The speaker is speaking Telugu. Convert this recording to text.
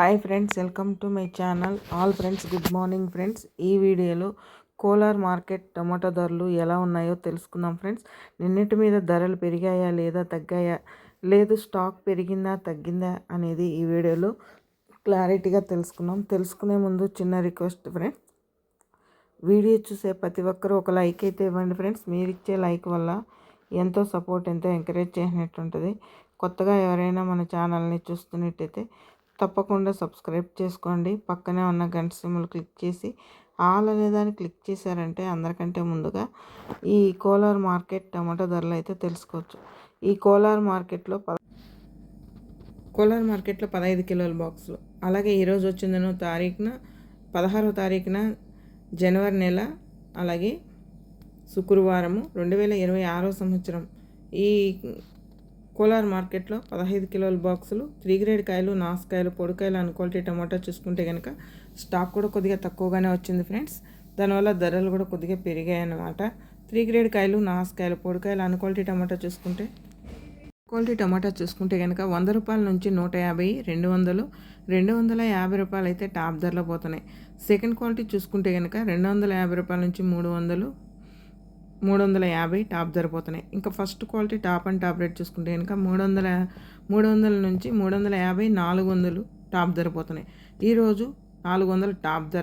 Hi friends welcome to my channel all friends good morning friends ఈ వీడియోలో కోలార్ మార్కెట్ టమాటో ధరలు ఎలా ఉన్నాయో తెలుసుకుందాం ఫ్రెండ్స్ నిన్నటి మీద ధరలు పెరిగాయా లేదా తగ్గాయా? లేదు స్టాక్ పెరిగిందా తగ్గిందా అనేది ఈ వీడియోలో క్లారిటీగా తెలుసుకున్నాం తెలుసుకునే ముందు చిన్న రిక్వెస్ట్ ఫ్రెండ్స్ వీడియో చూసే ప్రతి ఒక్కరూ ఒక లైక్ అయితే ఇవ్వండి ఫ్రెండ్స్ మీరు ఇచ్చే లైక్ వల్ల ఎంతో సపోర్ట్ ఎంతో ఎంకరేజ్ చేసినట్టు ఉంటుంది కొత్తగా ఎవరైనా మన ఛానల్ని చూస్తున్నట్టయితే తప్పకుండా సబ్స్క్రైబ్ చేసుకోండి. పక్కనే ఉన్న గంట సిమ్లు క్లిక్ చేసి ఆల్ అనేదాన్ని క్లిక్ చేశారంటే అందరికంటే ముందుగా ఈ కోలార్ మార్కెట్ టమాటో ధరలు అయితే తెలుసుకోవచ్చు. ఈ కోలార్ మార్కెట్లో పద కోలార్ మార్కెట్లో పదహైదు కిలోల బాక్సులు. అలాగే ఈరోజు వచ్చిందనో తారీఖున పదహారో తారీఖున జనవరి నెల అలాగే శుక్రవారము రెండు వేల ఇరవై ఆరో సంవత్సరం. ఈ కోలార్ మార్కెట్లో పదహైదు కిలోల బాక్సులు త్రీ గ్రేడ్ కాయలు నాసుకాయలు పొడికాయలు అన్ క్వాలిటీ టమాటా చూసుకుంటే కనుక స్టాక్ కూడా కొద్దిగా తక్కువగానే వచ్చింది ఫ్రెండ్స్. దానివల్ల ధరలు కూడా కొద్దిగా పెరిగాయి అన్నమాట త్రీ గ్రేడ్ కాయలు నాసుకాయలు పొడికాయలు అన్ క్వాలిటీ టమాటా చూసుకుంటే క్వాలిటీ టమాటా చూసుకుంటే కనుక వంద రూపాయల నుంచి నూట యాభై రెండు వందలు రెండు వందల యాభై రూపాయలు అయితే టాప్ ధరలో పోతున్నాయి. సెకండ్ క్వాలిటీ చూసుకుంటే కనుక రెండు వందల యాభై రూపాయల నుంచి మూడు వందలు మూడు వందల యాభై టాప్ సరిపోతున్నాయి ఇంకా first quality top and top rate చూసుకుంటే కనుక మూడు వందల మూడు వందల నుంచి మూడు వందల యాభై నాలుగు వందలు టాప్ ధరపోతున్నాయి ఈరోజు నాలుగు వందలు టాప్ ధర